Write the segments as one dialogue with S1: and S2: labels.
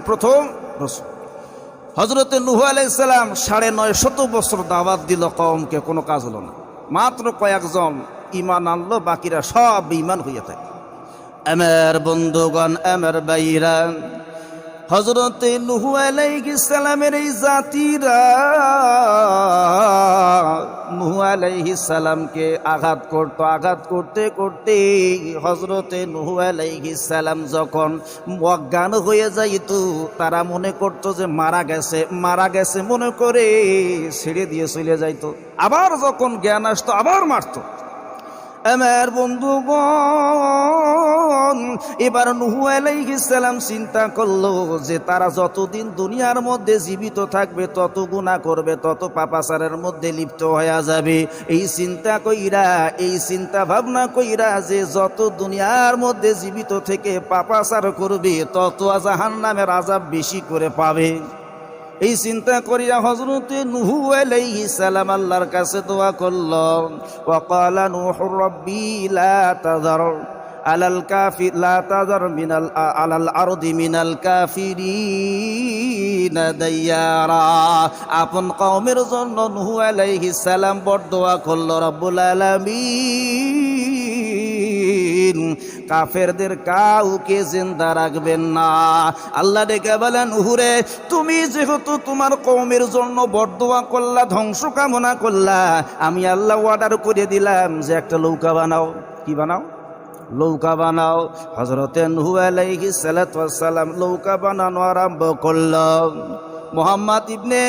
S1: প্রথম রসুল। হজরতে নুহ আলাইসালাম সাড়ে নয় শত বছর দাওয়াত দিল কমকে কোনো কাজ হলো না। মাত্র কয়েকজন ইমান আনলো, বাকিরা সব ইমান হইয়া থাকে। আমার বন্ধুগণ আমার বাইরা হজরতে নুহু আলাইহিসালামের এই জাতিরা নুহু আলাইহিসালামকে আঘাত করত। আঘাত করতে করতে হজরতে নুহু আলাইহিসালাম যখন অজ্ঞান হয়ে যাইত, তারা মনে করতো যে মারা গেছে মারা গেছে মনে করে ছেড়ে দিয়ে চলে যাইত। আবার যখন জ্ঞান আসতো, আবার মারতো। আমার বন্ধুগণ এবার নুহু আলাইহিস সালাম চিন্তা করল যে তারা যতদিন দুনিয়ার মধ্যে জীবিত থাকবে, তত গুণা করবে, তত পাপাচারের মধ্যে লিপ্ত হয়ে যাবে। এই চিন্তা কইরা, এই চিন্তা ভাবনা কইরা যে যত দুনিয়ার মধ্যে জীবিত থেকে পাপাচার করবে, তত জাহান নামের আজাব বেশি করে পাবে। এই চিন্তা করিয়া হজরতে নুহু আলাইহি সালাম আল্লাহর কাছে দোয়া করল। ওয়াকালা নূহু রাব্বি লা তাযার। আলাল কাফি, লা তাযার মিনাল আলাল আরদি মিনাল কাফিরিন দাইয়ারা। আপন কওমের জন্য নুহু আলাইহি সালাম বড় দোয়া করল রব্বুল আলামিন। কাফেরদের কাউকে জিন্দা রাখবেন না। আল্লাহ ডেকে বলেন উহুরে তুমি যেহেতু তোমার কৌমের জন্য বরদোয়া করলা, ধ্বংস কামনা করলা, আমি আল্লাহ অর্ডার করে দিলাম যে একটা নৌকা বানাও। কি বানাও? নৌকা বানাও। হজরতে নুহু আলাইহি সালাম নৌকা বানানো আরম্ভ করল মোহাম্মদ ইবনে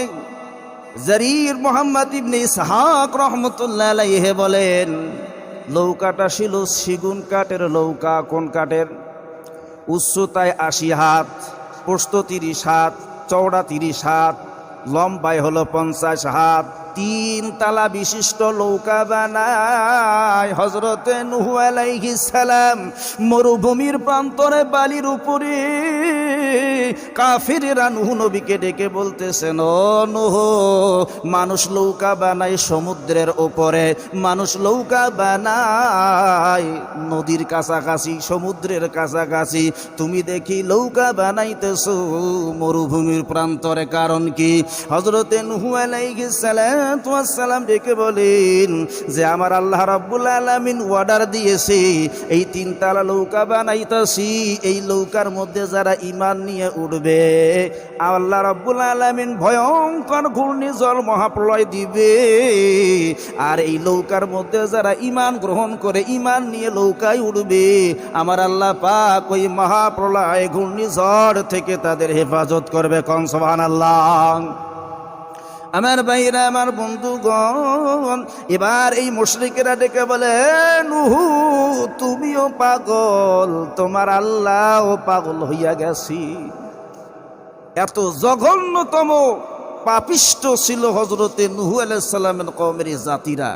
S1: জারির মোহাম্মদ ইবনে ইসহাক রহমতুল্লাহ আলাইহে বলেন নৌকাটা ছিল সেগুন কাঠের নৌকা কোন কাঠের? উচ্চতায় আশি হাত পোস্ত তিরিশ হাত, চওড়া তিরিশ হাত লম্বায় হলো পঞ্চাশ হাত, তিন তালা বিশিষ্ট লৌকা বানায়। হজরতে নুহু আলাইহিস সালাম মরুভূমির প্রান্তরে বালির উপরে কাফিরেরা নুহু নবীকে ডেকে বলতেছেন, ও নুহ, মানুষ নৌকা বানায় সমুদ্রের ওপরে, মানুষ নৌকা বানায় নদীর কাছাকাছি, সমুদ্রের কাছাকাছি। তুমি দেখি নৌকা বানাইতেছ, মরুভূমির প্রান্তরে কারণ কি? হজরতে নুহু আলাইহিস সালাম সালাম ডেকে বলেন, যে আমার আল্লাহ রাব্বুল আলামিন অর্ডার দিয়েছে, এই তিনতলা নৌকা বানাইতেছি, এই নৌকার মধ্যে যারা ইমান নিয়ে উঠবে আল্লাহ রাব্বুল আলামিন ভয়ঙ্কর ঘূর্ণি ঘূর্ণিঝড় মহাপ্রলয় দিবে। আর এই নৌকার মধ্যে যারা ইমান গ্রহণ করে ইমান নিয়ে নৌকায় উঠবে আমার আল্লাহ পাক ওই মহাপ্রলয় ঘূর্ণিঝড় থেকে তাদের হেফাজত করবে কনসবান আল্লাহ আমার ভাইরা, আমার বন্ধুগণ, এবার এই মুশরিকেরা ডেকে বলে, নুহু, তুমিও পাগল, তোমার আল্লাহ পাগল হইয়া গেছি। এত জঘন্যতম পাপিষ্ট ছিল হজরতে নুহু আলাইসাল্লামের কমের জাতিরা।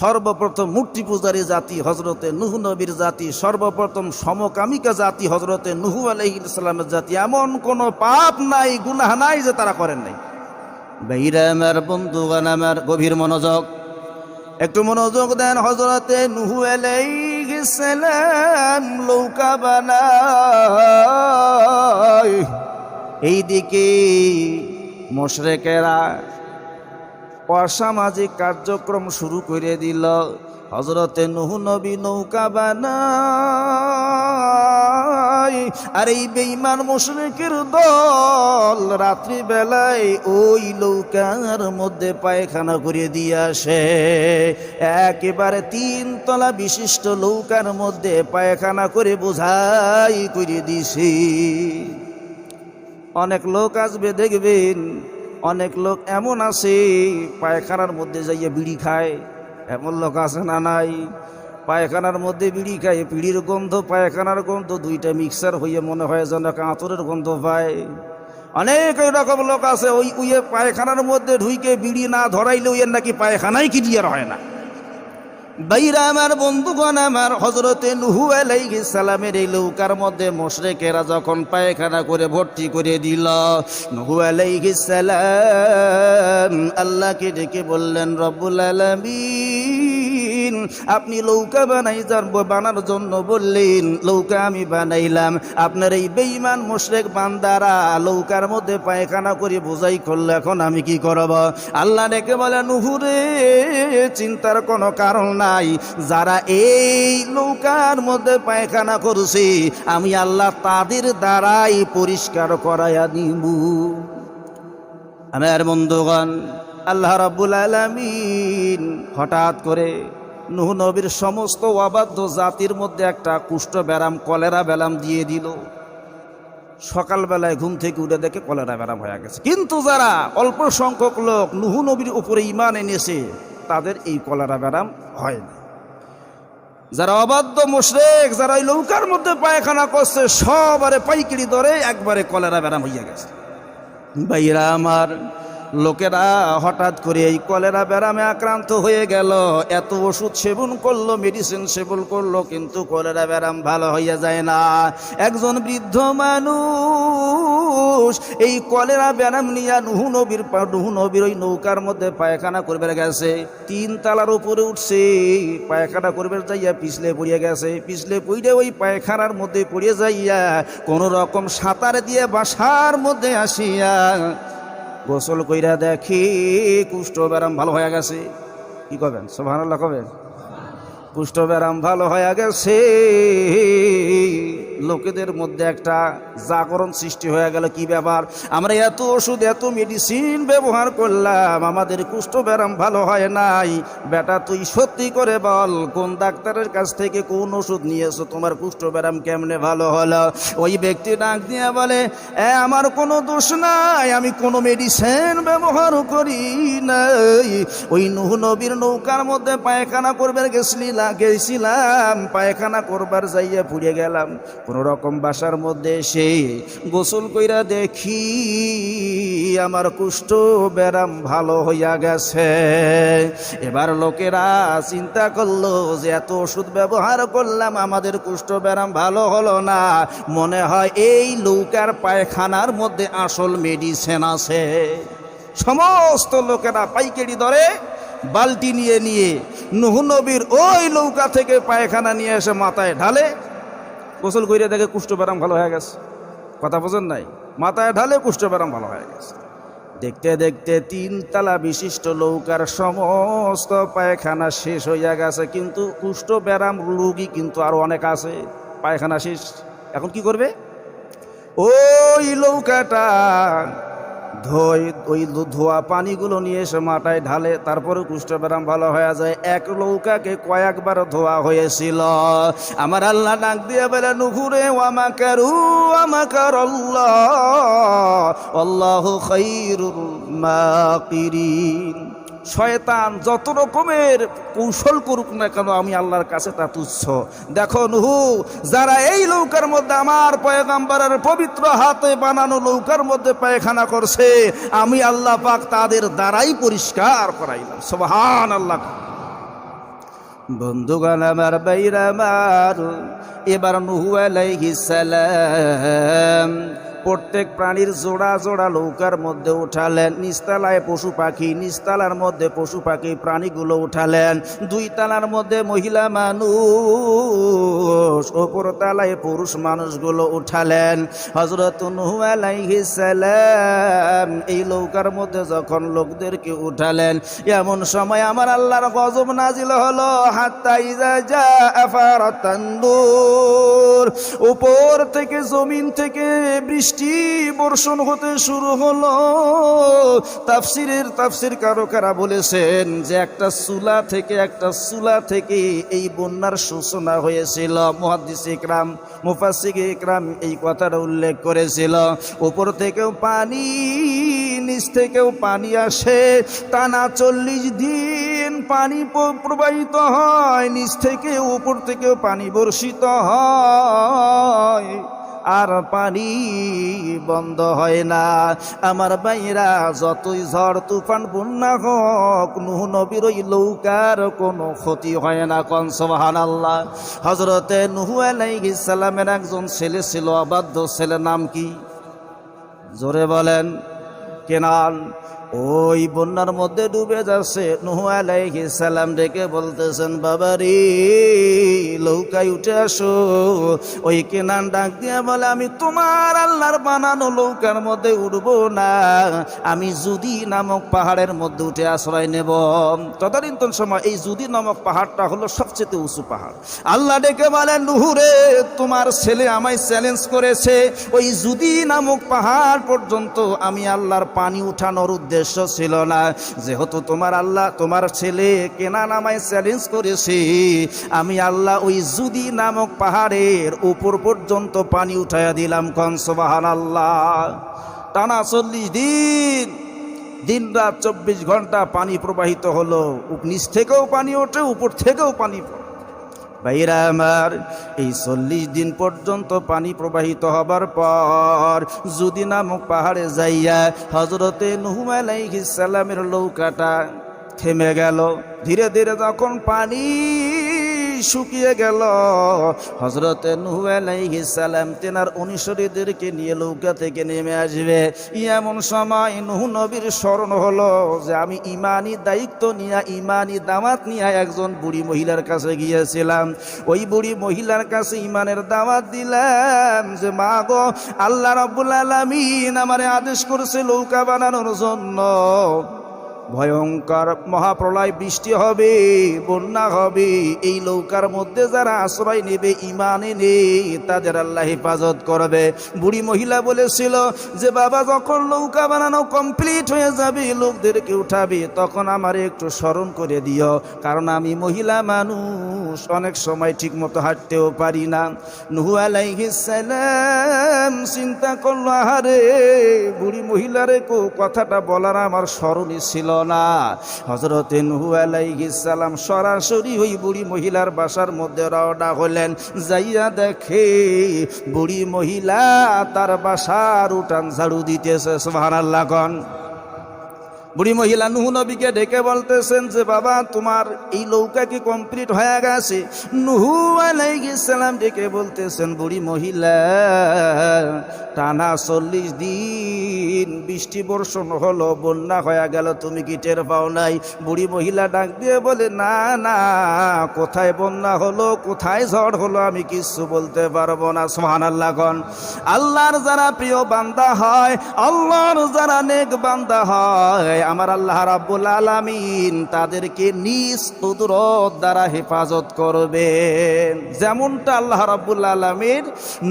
S1: সর্বপ্রথম মূর্তি পূজারী জাতি হজরতে নুহু নবীর জাতি, সর্বপ্রথম সমকামিকা জাতি হজরতে নুহু আলাইসাল্লামের জাতি। এমন কোনো পাপ নাই, গুনাহ নাই যে তারা করেন নাই। বাইরা আমার বন্ধুগান আমার গভীর মনোযোগ। একটু মনোযোগ দেন হজরতে নুহু আলাইহিসসালাম লৌকা বানায়। এইদিকে মোশরেকেরা অসামাজিক কার্যক্রম শুরু করে দিল। হজরতে নুহু নবী নৌকা বানায়। আর এই বেইমান মুশরিকের দল রাত্রি বেলায় ওই নৌকার মধ্যে পায়খানা করে দিয়ে আসে। একেবারে তিন তলা বিশিষ্ট নৌকার মধ্যে পায়খানা করে বোঝাই করে দিছি অনেক লোক আসবে, দেখবেন অনেক লোক এমন আছে, পায়খানার মধ্যে যাইয়ে বিড়ি খায়। এমন লোক আছে না নাই? পায়খানার মধ্যে বিড়ি খায়, পিড়ির গন্ধ, পায়খানার গন্ধ, দুইটা মিক্সার হইয়ে মনে হয় যেন কাঁতরের গন্ধ পায়। অনেক রকম লোক আছে, ওই উইয়ে পায়খানার মধ্যে ঢুইকে বিড়ি না ধরাইলে ওই নাকি পায়খানাই কি ক্লিয়ার হয় না। বাইরা আমার বন্ধুগণ, আমার হজরতে নুহু আলাইহিস সালামের এই নৌকার মধ্যে মোশরেকেরা যখন পায়খানা করে ভর্তি করে দিল, নুহু আলাইহিস সালাম আল্লাহকে ডেকে বললেন, রব্বুল আলামিন আপনি লৌকা বানাই যার বানার জন্য বললেন, লৌকা আমি বানাইলাম। আপনার এই বেইমান মুশরেক বান্দারা লৌকার মধ্যে পায়খানা করে বোঝাই করল, এখন আমি কি করব? আল্লাহ ডেকে বলে, নুহুরে, চিন্তার কোনো কারণ নাই। যারা এই নৌকার মধ্যে পায়খানা করছে, আমি আল্লাহ তাদের দ্বারাই পরিষ্কার করাইয়া দিব আমার বন্ধুগণ, আল্লাহ রাব্বুল আলামিন হঠাৎ করে নুহ নবীর সমস্ত অবাধ্য জাতির মধ্যে একটা কুষ্ঠ ব্যারাম, কলেরা ব্যারাম দিয়ে দিল। সকালবেলায় ঘুম থেকে উঠে দেখে কলেরা ব্যারাম হয়ে গেছে। কিন্তু যারা অল্প সংখ্যক লোক নুহু নবীর উপরে ইমান এনেছে, তাদের এই কলেরা ব্যারাম হয়নি যারা অবাধ্য মুশরেক, যারা ওই নৌকার মধ্যে পায়খানা করছে, সবারে পাইকিরি ধরে একবারে কলেরা ব্যারাম হইয়া গেছে। ভাইরা আমার লোকেরা হঠাৎ করে এই কলেরা ব্যারামে আক্রান্ত হয়ে গেল। এত ওষুধ সেবন করল মেডিসিন সেবন করল, কিন্তু কলেরা ব্যারাম ভালো হইয়া যায় না। একজন বৃদ্ধ মানুষ এই কলেরা ব্যারাম নিয়ে নুহু নবীর নুহু নবীর ওই নৌকার মধ্যে পায়খানা করবে গেছে। তিন তালার উপরে উঠছে, পায়খানা করবে যাইয়া পিছলে পড়িয়া গেছে। পিছলে পড়ে ওই পায়খানার মধ্যে পড়িয়ে যাইয়া কোনো রকম সাঁতার দিয়ে বাসার মধ্যে আসিয়া গোসল কইরা দেখি কুষ্ঠ ব্যারাম ভালো হয়ে গেছে। কি কবেন? সোভানাল্লাহ কবেন? কুষ্ঠ ব্যারাম ভালো হয়ে গেছে। লোকেদের মধ্যে একটা জাগরণ সৃষ্টি হয়ে গেল। কি ব্যাপার? আমরা এত ওষুধ, এত মেডিসিন ব্যবহার করলাম, আমাদের কুষ্ঠ ব্যারাম ভালো হয় নাই। বেটা, তুই সত্যি করে বল, কোন ডাক্তারের কাছ থেকে কোন ওষুধ নিয়েছো? তোমার কুষ্ঠ ব্যারাম কেমনে ভালো হলো? ওই ব্যক্তি ডাক দিয়ে বলে, এ, আমার কোনো দোষ নাই, আমি কোনো মেডিসিন ব্যবহার করি নাই। ওই নুহ নবীর নৌকার মধ্যে পায়খানা করবার গেছিলাম গেছিলাম, পায়খানা করবার যাইয়া পুড়ে গেলাম। কোন রকম বাসার মধ্যে এসে গোসল কইরা দেখি আমার কুষ্ঠ ব্যারাম ভালো হইয়া গেছে। এবার লোকেরা চিন্তা করল যে এত ওষুধ ব্যবহার করলাম, আমাদের কুষ্ঠ ব্যারাম ভালো হলো না। মনে হয় এই নৌকার পায়খানার মধ্যে আসল মেডিসিন আছে। সমস্ত লোকেরা পাইকারি দরে বালতি নিয়ে নিয়ে নুহ নবীর ওই নৌকা থেকে পায়খানা নিয়ে এসে মাথায় ঢালে গোসল করিয়া দেখে কুষ্ঠ ব্যারাম ভালো হয়ে গেছে। কথা বোঝেন নাই? মাথায় ঢালে কুষ্ঠ ব্যারাম ভালো হয়ে গেছে। দেখতে দেখতে তিন তালা বিশিষ্ট লৌকার সমস্ত পায়খানা শেষ হইয়া গেছে, কিন্তু কুষ্ঠ ব্যারাম রুগী কিন্তু আরও অনেক আছে। পায়খানা শেষ। এখন কি করবে? ওই নৌকাটা ধোয়, ওই ধোয়া পানিগুলো নিয়ে এসে মাটায় ঢালে, তারপরে কুষ্ঠব্যারাম ভালো হয়ে যায়। এক নৌকাকে কয়েকবার ধোয়া হয়েছিল। আমার আল্লাহ ডাক দিয়ে বলে নুঘুরে ওয়ামাকারু আমাকার আল্লাহ। আল্লাহ খৈরুল মাকিরিন। শয়তান যত রকমের কৌশল করুক না কেন, আমি আল্লাহর কাছে তা তুচ্ছ। দেখো নুহু, যারা এই নৌকার মধ্যে আমার পয়গাম্বারের পবিত্র হাতে বানানো নৌকার মধ্যে পায়খানা করছে, আমি আল্লাহ পাক তাদের দ্বারাই পরিষ্কার করাইলাম। সোহান আল্লাহ বন্ধুগান আমার বাইরা আমার, এবার নুহু আলাইহিস সালাম প্রত্যেক প্রাণীর জোড়া জোড়া নৌকার মধ্যে উঠালেন। নিস্তালায় পশু পাখি, নিস্তালার মধ্যে পশু পাখি প্রাণীগুলো উঠালেন। দুই তালার মধ্যে মহিলা মানুষ ওপর তালায় পুরুষ মানুষগুলো উঠালেন। হজরত এই নৌকার মধ্যে যখন লোকদেরকে উঠালেন, এমন সময় আমার আল্লাহর গজব নাজিল হলো, হাত্তা উপর থেকে, জমিন থেকে বৃষ্টি বর্ষণ হতে শুরু হলো। তাফসিরের তাফসির কারও কারা বলেছেন যে একটা সুলা থেকে একটা সুলা থেকে এই বন্যার সূচনা হয়েছিল। মহাদিস ইকরাম মুফাসিক ইকরাম এই কথাটা উল্লেখ করেছিল। উপর থেকেও পানি, নিচ থেকেও পানি আসে। টানা চল্লিশ দিন পানি প্রবাহিত হয়, নিচ থেকে উপর থেকেও পানি বর্ষিত হয়। আর পানি বন্ধ হয় না। আমার বাইরা যতই ঝড় তুফান, বন্যা হোক, নুহ নবীর ওই লৌকার কোনো ক্ষতি হয় না কন সোহান আল্লাহ হজরতে নুহু আলাইহিস সালামের একজন ছেলে ছিল, অবাধ্য ছেলের নাম কি? জোরে বলেন কেনান ওই বন্যার মধ্যে ডুবে যাচ্ছে। নুহু আলাইহিস সালাম ডেকে বলতেছেন বাবা রে লৌকায় উঠে আসো। ওই কেনান ডাক দিয়ে বলে, আমি তোমার আল্লাহর বানানো লৌকার মধ্যে উঠবো না। আমি জুদি নামক পাহাড়ের মধ্যে উঠে আশ্রয় নেব। তদানীন্তন সময় এই জুদি নামক পাহাড়টা হলো সবচেয়ে উঁচু পাহাড়। আল্লাহ ডেকে বলেন নুহুরে তোমার ছেলে আমায় চ্যালেঞ্জ করেছে। ওই জুদি নামক পাহাড় পর্যন্ত আমি আল্লাহর পানি উঠানোর উদ্দেশ্য ছিল না। যেহেতু তোমার আল্লাহ, তোমার ছেলে কেনা নামায় চ্যালেঞ্জ করেছে, আমি আল্লাহ ওই জুদি নামক পাহাড়ের উপর পর্যন্ত পানি উঠাইয়া দিলাম। কনসবাহান আল্লাহ টানা চল্লিশ দিন দিন রাত চব্বিশ ঘণ্টা পানি প্রবাহিত হলো। নিচ থেকেও পানি ওঠে, উপর থেকেও পানি পড়ে। ভাইরা আমার, এই চল্লিশ দিন পর্যন্ত পানি প্রবাহিত হবার পর যদি নামক পাহাড়ে যাইয়া হজরতে নুহুম আলাইহিস সালামের নৌকাটা থেমে গেল। ধীরে ধীরে যখন পানি শুকিয়ে গেল। হজরতে নুহু আলাইহিস সালাম তেনার অনুসরীদেরকে নিয়ে লৌকা থেকে নেমে আসবে। এমন সময় নুহু নবীর স্মরণ হলো যে আমি ইমানি দায়িত্ব নিয়ে, ইমানি দামাত নিয়ে একজন বুড়ি মহিলার কাছে গিয়েছিলাম। ওই বুড়ি মহিলার কাছে ইমানের দাওয়াত দিলাম যে, মা গো, আল্লাহ রাব্বুল আলামিন আমার আদেশ করেছে নৌকা বানানোর জন্য। ভয়ঙ্কর মহাপ্রলয় বৃষ্টি হবে, বন্যা হবে। এই নৌকার মধ্যে যারা আশ্রয় নেবে ইমানে নেই তাদের আল্লাহ হেফাজত করবে। বুড়ি মহিলা বলেছিল যে, বাবা, যখন নৌকা বানানো কমপ্লিট হয়ে যাবে, লোকদেরকে উঠাবে, তখন আমার একটু স্মরণ করে দিও। কারণ আমি মহিলা মানুষ, অনেক সময় ঠিক মতো হাঁটতেও পারি না। নুহু চিন্তা করল, আহারে, বুড়ি মহিলারে কথাটা বলার আমার স্মরণই ছিল না। হজরতে নুহু আলাইহিস সালাম সরাসরি ওই বুড়ি মহিলার বাসার মধ্যে রওনা হলেন। যাইয়া দেখে বুড়ি মহিলা তার বাসার উঠান ঝাড়ু দিতেছে সোহান কন। বুড়ি মহিলা নুহু নবীকে ডেকে বলতেছেন যে, বাবা, তোমার এই নৌকা কি কমপ্লিট হয়ে গেছে? নুহু আলাইহিস সালাম ডেকে বলতেছেন, বুড়ি মহিলা, টানা চল্লিশ দিন বৃষ্টি বর্ষণ হলো, বন্যা হয়ে গেল, তুমি কি টের পাও নাই? বুড়ি মহিলা ডাক দিয়ে বলে, না না, কোথায় বন্যা হলো, কোথায় ঝড় হলো, আমি কিছু বলতে পারব না সোহান আল্লাহ গন আল্লাহর যারা প্রিয় বান্দা হয়, আল্লাহর যারা নেক বান্দা হয় আমার আল্লাহ রাব্বুল আলামিন তাদেরকে নিজ কুদরত দ্বারা হেফাজত করবে যেমনটা আল্লাহ রাব্বুল আলামিন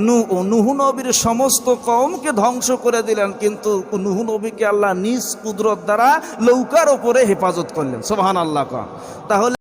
S1: নু, নুহু নবীর সমস্ত কমকে ধ্বংস করে দিলেন, কিন্তু নুহু নবীকে আল্লাহ নিজ কুদরত দ্বারা লৌকার উপরে হেফাজত করলেন। সুবহানাল্লাহ তাহলে